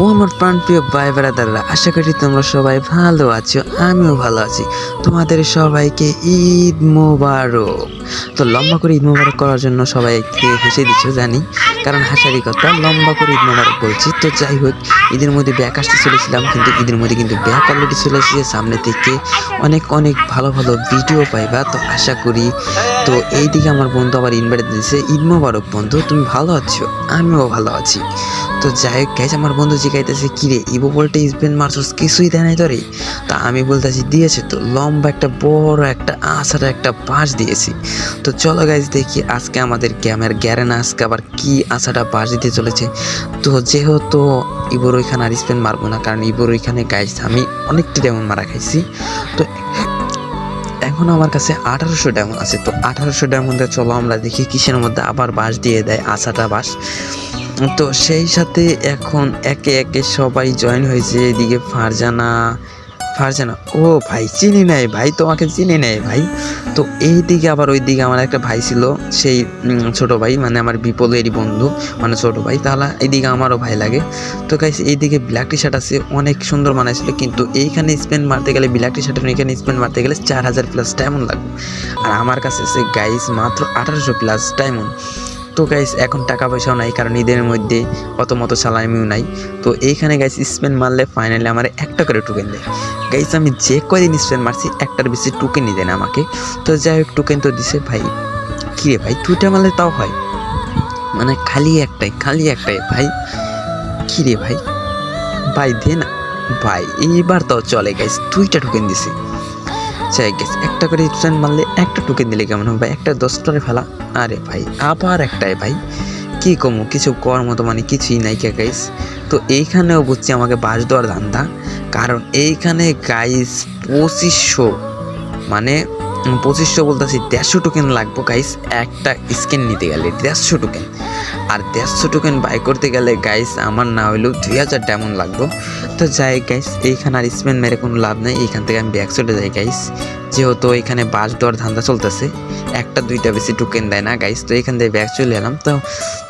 ও আমার প্রাণপ্রিয় ভাই ব্রাদাররা, আশা করি তোমরা সবাই ভালো আছো, আমিও ভালো আছি। তোমাদের সবাইকে ঈদ মোবারক। তো লম্বা করে ঈদ মোবারক করার জন্য সবাই একটু হেসে দিচ্ছ, জানি, কারণ হাসারি কথা, লম্বা করে ঈদ মোবারক বলছি। তো যাই হোক, ঈদের মধ্যে ব্যাক আসতে চলেছিলাম, কিন্তু ঈদের মধ্যে কিন্তু ব্যাক অলরেডি চলে এসেছে সামনে থেকে অনেক অনেক ভালো ভালো ভিডিও পাইবা, তো আশা করি, তো এইদিকে আমার বন্ধু আবার ইনভাইট দিয়েছে, ঈদ মোবারক বন্ধু, তুমি ভালো আছো? আমিও ভালো আছি। তো যাই হোক গ্যাস আমার বন্ধু জিজ্ঞাইতেছে কিরে, ইবো বলটা স্পেন মার্সোস কিছুই দেয় নাই তোরে? তা আমি বলতেছি, দিয়েছে তো, লম্বা একটা, বড় একটা আশার একটা বাঁশ দিয়েছি। তো চলো গাইজ দেখি আজকে আমাদের গ্যামের গ্যারেন আজকে আবার কি আশাটা বাঁশ দিতে চলেছে। তো যেহেতু ইবোর ওইখানে আর স্পেন মারবো না, কারণ ইবোর ওইখানে গাইজ আমি অনেকটা ডায়মন্ড মারা খাইছি। তো এখন আমার কাছে আঠারোশো ডায়মন্ড আছে, তো আঠারোশো ডায়মন্ডে চলো আমরা দেখি কিসের মধ্যে আবার বাঁশ দিয়ে দেয় আশাটা বাঁশ। তো সেই সাথে এখন একে একে সবাই জয়েন হয়েছে, এদিকে ফারজানা ফারজানা, ও ভাই চিনি নাই ভাই, তোমাকে চিনি নাই ভাই। তো এই দিকে আবার ওই দিকে আমার একটা ভাই ছিল, সেই ছোট ভাই মানে আমার বিপলেরই বন্ধু মানে ছোট ভাই, তাহলে এইদিকে আমারও ভাই লাগে। তো গাইস এইদিকে ব্ল্যাক টি শার্ট আছে, অনেক সুন্দর মানাইছিল কিন্তু এইখানে স্পেন মারতে গেলে ব্ল্যাক টি শার্টের এখানে স্পেন মারতে গেলে চার হাজার প্লাস ডায়মন্ড লাগবে। আর আমার কাছে আছে গাইস মাত্র আঠারোশো প্লাস ডায়মন্ড তো গাইস এখন টাকা পয়সাও নাই, কারণ ঈদের মধ্যে অত মতো সালামিও নাই। তো এইখানে গাইস স্পেন মারলে ফাইনালি আমার একটা করে টোকেন দেয়। গাইস আমি যে কয়দিন স্পেন মারছি, একটার বেশি টোকেনই দেয় না আমাকে। তো যাই হোক টোকেন তো দিছে ভাই। কী রে ভাই, দুইটা মারলে তাও হয়? মানে খালি একটাই খালি একটাই। ভাই, কী রে ভাই? ভাই, দে না। ভাই, এইবার তাও চলে গাইস দুইটা টোকেন দিছে। চাই গেছে একটা করে স্পেন মারলে একটা টোকেন দিলে কেমন হবে একটা দশটারে ফেলা। আরে ভাই, আবার একটাই ভাই। কি কমু, কিছু কর মতো মানে কিছুই নাই কে গাইস তো এইখানেও বুঝছি আমাকে বাস দেওয়ার ধান্দা। কারণ এইখানে গাইস পঁচিশশো মানে পঁচিশশো বলতেছি, দেড়শো টোকেন লাগবো গাইস একটা স্ক্যান নিতে গেলে, দেড়শো টোকেন আর দেড়শো টোকেন বাই করতে গেলে গাইস আমার না হইলেও দুই হাজার ডায়মন্ড লাগবো। তো যাই গাইস এইখানে আর স্পেন মেরে কোনো লাভ নেই, এইখান থেকে আমি ব্যাক চলে যাই গাইস যেহেতু এখানে বাস দেওয়ার ধান্দা চলতেছে, একটা, দুইটা বেশি টোকেন দেয় না গাইস তো এখান থেকে ব্যাক চলে এলাম। তো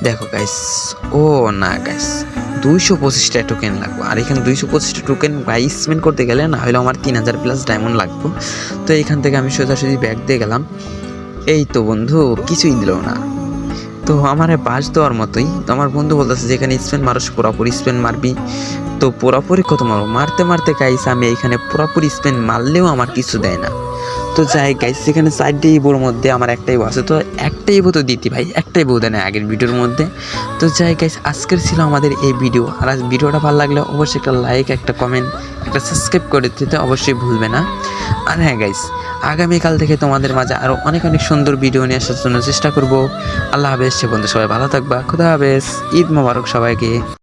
দেখো গাইস ও না গাইস দুইশো পঁচিশটা টোকেন লাগবে। আর এখানে দুইশো পঁচিশটা টোকেন বাই স্পেন্ড করতে গেলে না হলে আমার তিন হাজার প্লাস ডায়মন্ড লাগবে। তো এখান থেকে আমি সোজাসুজি ব্যাগ দিয়ে গেলাম। এই তো বন্ধু, কিছুই দিল না। তো আমার বাস দেওয়ার মতোই। আমার বন্ধু বলতেছে যে, এখানে স্পেন মানুষ পুরোপুরি স্পেন মারবি। তো পুরোপুরি কত মারবো? মারতে মারতে গাইস, আমি এইখানে পুরোপুরি স্পেন মারলেও আমার কিছু দেয় না। তো যাই, গাইস সেখানে চারটে ইবোর মধ্যে আমার একটাই আছে। তো একটাই ইবো তো দিতি ভাই একটাই ইবো দেয় না আগের ভিডিওর মধ্যে। তো যাই, গাইস, আজকের ছিল আমাদের এই ভিডিও। আর আজ ভিডিওটা ভালো লাগলে অবশ্যই একটা লাইক, একটা কমেন্ট একটা সাবস্ক্রাইব করে দিতে অবশ্যই ভুলবে না। আর হ্যাঁ গাইস আগামীকাল থেকে তোমাদের মাঝে আরও অনেক অনেক সুন্দর ভিডিও নিয়ে আসার জন্য চেষ্টা করব। আল্লাহ হাফেজ, সে বন্ধু সবাই ভালো থাকবা। খুদা হাফেজ, ঈদ মোবারক সবাইকে।